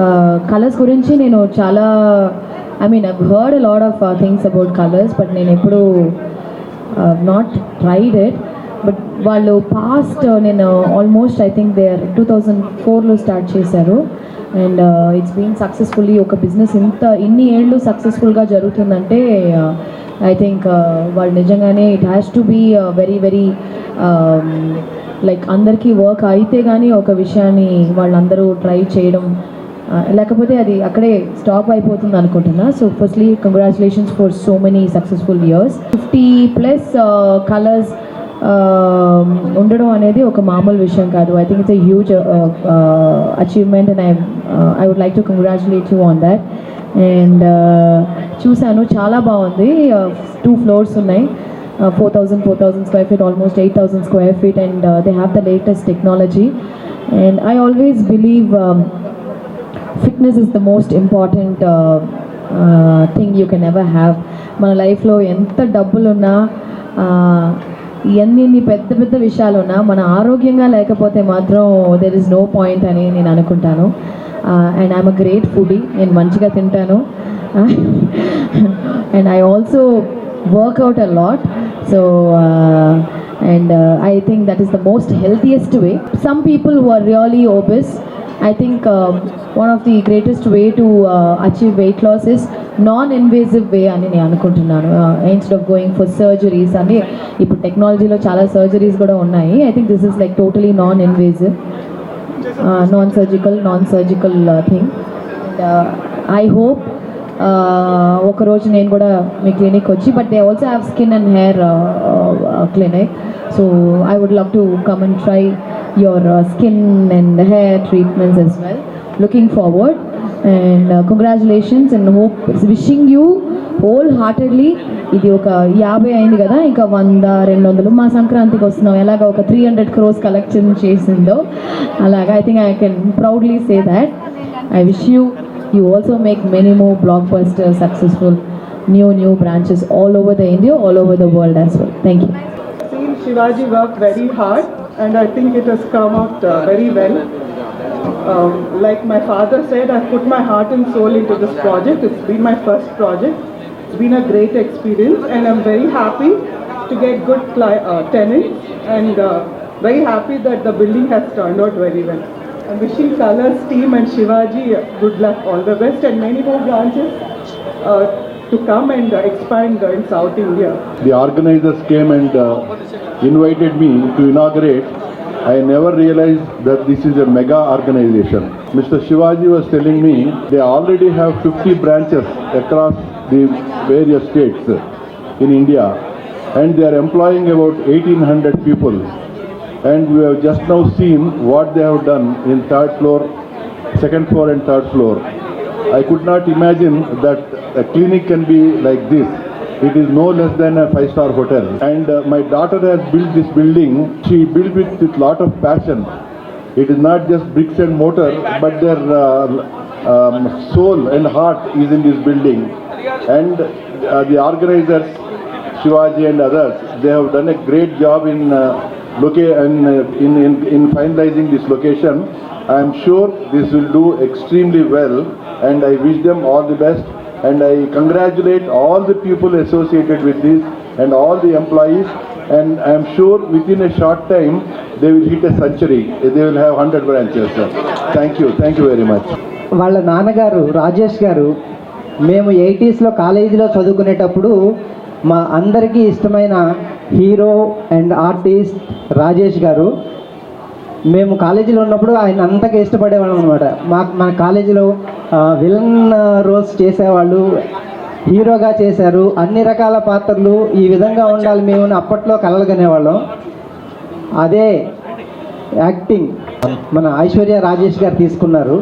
Uh, colours గురించి నేను చాలా I mean I heard lot of things about Kolors but నేను ఎప్పుడు నాట్ ట్రైడ్ ఇట్ బట్ వాళ్ళు పాస్ట్ uh, నేను almost I think they are two thousand ఫోర్లో start చేశారు. అండ్ ఇట్స్ బీన్ సక్సెస్ఫుల్లీ ఒక బిజినెస్ ఇంత ఇన్ని ఏళ్ళు సక్సెస్ఫుల్గా జరుగుతుందంటే uh, ఐ థింక్ వాళ్ళు నిజంగానే it has to be very very like అందరికీ వర్క్ అయితే కానీ ఒక విషయాన్ని వాళ్ళందరూ ట్రై చేయడం లేకపోతే అది అక్కడే స్టాప్ అయిపోతుంది అనుకుంటున్నా. So firstly congratulations for so many successful years fifty plus Kolors ఉండడం అనేది ఒక మామూలు విషయం కాదు. I think it's a huge achievement and I I would like to congratulate you on that and చూశాను. చాలా బాగుంది. టూ ఫ్లోర్స్ ఉన్నాయి. Four thousand four thousand square feet almost eight thousand square feet and they have the latest technology and I always believe fitness is the most important thing you can ever have మన లైఫ్లో ఎంత డబ్బులున్నా ఎన్ని పెద్ద పెద్ద విషయాలు ఉన్నా మన ఆరోగ్యంగా లేకపోతే మాత్రం దెర్ ఇస్ నో పాయింట్ అని నేను అనుకుంటాను. And I'm a great foodie నేను మంచిగా తింటాను. And I also workout a lot so and I think that is the most healthiest way some people who are really really I think వన్ one of the greatest way to weight achieve weight loss is non invasive way అని నేను అనుకుంటున్నాను. Instead of going for surgeries అని ఇప్పుడు టెక్నాలజీలో చాలా surgeries కూడా ఉన్నాయి. I think this is like totally non invasive non surgical non surgical thing I hope ఒకరోజు నేను కూడా మీ క్లినిక్ వచ్చి but they also have skin and hair clinic so I would love to come and try your uh, skin and the hair treatments as well. Looking forward and uh, congratulations and hope wishing you wholeheartedly ఇది ఒక యాభై అయింది కదా ఇంకా వంద రెండు వందలు. మా సంక్రాంతికి వస్తున్నాం. ఎలాగ ఒక త్రీ హండ్రెడ్ క్రోస్ కలెక్షన్ చేసిందో అలాగ I think I can proudly say that I wish you you also make many more blockbuster successful new new branches all over the India all over the world as well thank you Shivaji worked very hard. And I think it has come out uh, very well. Um, like my father said, I put my heart and soul into this project. It's been my first project. It's been a great experience and I'm very happy to get good uh, tenants and uh, very happy that the building has turned out very well. I'm wishing Colors team and Shivaji good luck, all the best and many more branches uh, to come and uh, expand uh, in South India. the organizers came and uh, invited me to inaugurate, I never realized that this is a mega organization. Mr. Shivaji was telling me they already have 50 branches across the various states in India and they are employing about 1800 people. And we have just now seen what they have done in third floor, second floor and third floor. I could not imagine that a clinic can be like this. It is no less than a five-star hotel. And uh, my daughter has built this building. She built it with lot of passion. It is not just bricks and mortar, but their uh, um, soul and heart is in this building. And uh, the organizers, Shivaji and others, they have done a great job in uh, loca- in, uh, in, in, in finalizing this location. I am sure this will do extremely well and I wish them all the best and I congratulate all the people associated with this and all the employees and I'm sure with in a short time they will hit a century they will have hundred branches sir thank you thank you very much వాళ్ళ నాన్నగారు రాజేష్ గారు మేము ఎయిటీస్లో కాలేజీలో చదువుకునేటప్పుడు మా అందరికీ ఇష్టమైన hero and artist Rajesh గారు మేము కాలేజీలో ఉన్నప్పుడు ఆయన అంతగా ఇష్టపడేవాళ్ళం అనమాట మా మన కాలేజీలో విలన్ రోల్స్ చేసేవాళ్ళు హీరోగా చేశారు అన్ని రకాల పాత్రలు ఈ విధంగా ఉండాలి మేము అప్పట్లో కలలుగనేవాళ్ళం. అదే యాక్టింగ్ మన ఐశ్వర్య రాజేష్ గారు తీసుకున్నారు.